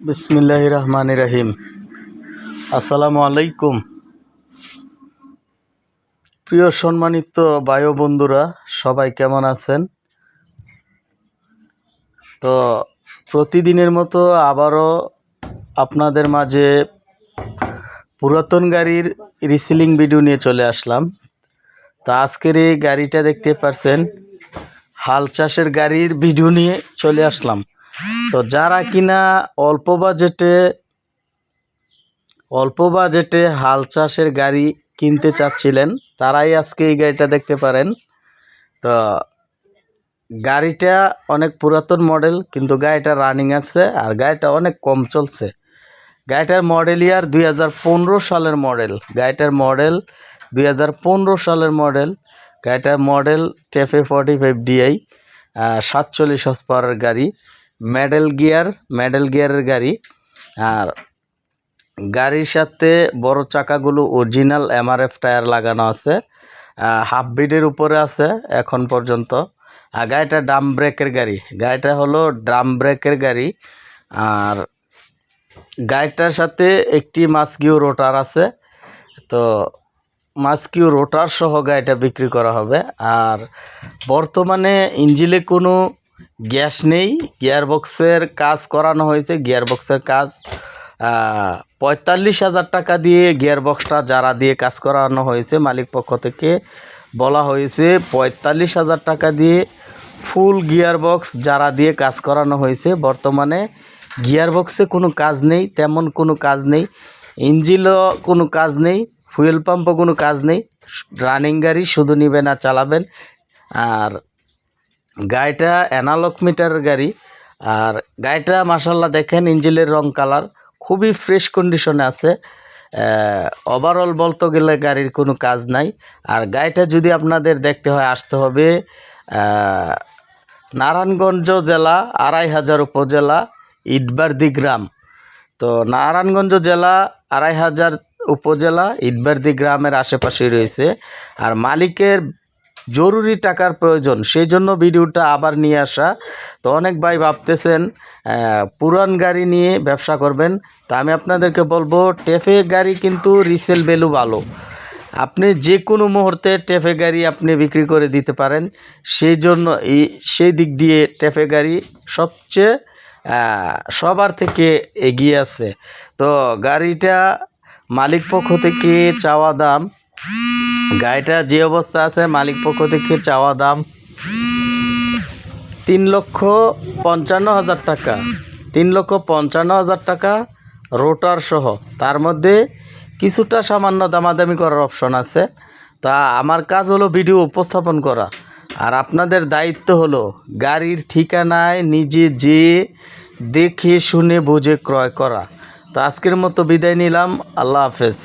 বিসমিল্লাহ রহমান রহিম আসসালামু আলাইকুম প্রিয় সম্মানিত বায়ু বন্ধুরা সবাই কেমন আছেন? তো প্রতিদিনের মতো আবারও আপনাদের মাঝে পুরাতন গাড়ির রিসিলিং ভিডিও নিয়ে চলে আসলাম। তো আজকের এই গাড়িটা দেখতে পারছেন, হাল চাষের গাড়ির ভিডিও নিয়ে চলে আসলাম। তো যারা কিনা অল্প বাজেটে অল্প বাজেটে হাল চাষের গাড়ি কিনতে চাচ্ছিলেন, তারাই আজকে এই গাড়িটা দেখতে পারেন। তো গাড়িটা অনেক পুরাতন মডেল, কিন্তু গাড়িটা রানিং আছে আর গাড়িটা অনেক কম চলছে। গাড়িটার মডেল ইয়ার দুই হাজার পনেরো সালের মডেল। গাড়িটার মডেল দুই হাজার পনেরো সালের মডেল। গাড়িটার model TAFE forty five DI সাতচল্লিশ হর্স পাওয়ারের গাড়ি। মেডেল গিয়ার মেডেল গিয়ারের গাড়ি। আর গাড়ির সাথে বড় চাকাগুলো অরিজিনাল এমআরএফ টায়ার লাগানো আছে। হাফ বিডের উপরে আছে এখন পর্যন্ত। আর গাড়িটা ড্রাম ব্রেকের গাড়ি। গাড়িটা হলো ড্রাম ব্রেকের গাড়ি। আর গাড়িটার সাথে একটি মাস্কিউ রোটার আছে। তো মাস্কিউ রোটার সহ গাড়িটা বিক্রি করা হবে। আর বর্তমানে ইঞ্জিলে কোনো গ্যাস নেই, গিয়ারবক্সের কাজ করানো হয়েছে, গিয়ারবক্সের কাজ পঁয়তাল্লিশ হাজার টাকা দিয়ে গিয়ারবক্সটা যারা দিয়ে কাজ করানো হয়েছে, মালিক পক্ষ থেকে বলা হয়েছে পঁয়তাল্লিশ হাজার টাকা দিয়ে ফুল গিয়ারবক্স যারা দিয়ে কাজ করানো হয়েছে, বর্তমানে গিয়ারবক্সে কোনো কাজ নেই, তেমন কোনো কাজ নেই, ইঞ্জিনও কোনো কাজ নেই, ফুয়েল পাম্পও কোনো কাজ নেই, রানিং গাড়ি শুধু নেবেন আর চালাবেন, আর গাড়িটা অ্যানালগ মিটার গাড়ি। আর গাড়িটা মাসাল্লাহ দেখেন ইঞ্জিলের রং কালার খুবই ফ্রেশ কন্ডিশনে আছে। ওভারঅল বলতে গেলে গাড়ির কোনো কাজ নাই। আর গাড়িটা যদি আপনাদের দেখতে হয়, আসতে হবে নারায়ণগঞ্জ জেলা আড়াই হাজার উপজেলা ইটবার্দি গ্রাম। তো নারায়ণগঞ্জ জেলা আড়াই হাজার উপজেলা ইটবার্দি গ্রামের আশেপাশে রয়েছে। আর মালিকের জরুরি টাকার প্রয়োজন। সেই জন্য ভিডিওটা আবার নিয়ে আসা। তো অনেক ভাই ভাবতেছেন পুরান গাড়ি নিয়ে ব্যবসা করবেন। তা আমি আপনাদেরকে বলব টেফে গাড়ি কিন্তু রিসেল ভ্যালু ভালো। আপনি যে কোনো মুহূর্তে টেফে গাড়ি আপনি বিক্রি করে দিতে পারেন। সেই জন্য এই সেই দিক দিয়ে টেফে গাড়ি সবচেয়ে সবার থেকে এগিয়ে আছে। তো গাড়িটা মালিক পক্ষ থেকে চাওয়া দাম গাড়িটা যে অবস্থা আছে, মালিক পক্ষ থেকে চাওয়া দাম তিন লক্ষ পঞ্চান্ন হাজার টাকা। তিন লক্ষ পঞ্চান্ন হাজার টাকা রোটার সহ। তার মধ্যে কিছুটা সামান্য দামাদামি করার অপশন আছে। তা আমার কাজ হলো ভিডিও উপস্থাপন করা। আর আপনাদের দায়িত্ব হলো গাড়ির ঠিকানায় নিজে যেয়ে দেখে, শুনে, বুঝে, ক্রয় করা। তো আজকের মতো বিদায় নিলাম। আল্লাহ হাফেজ।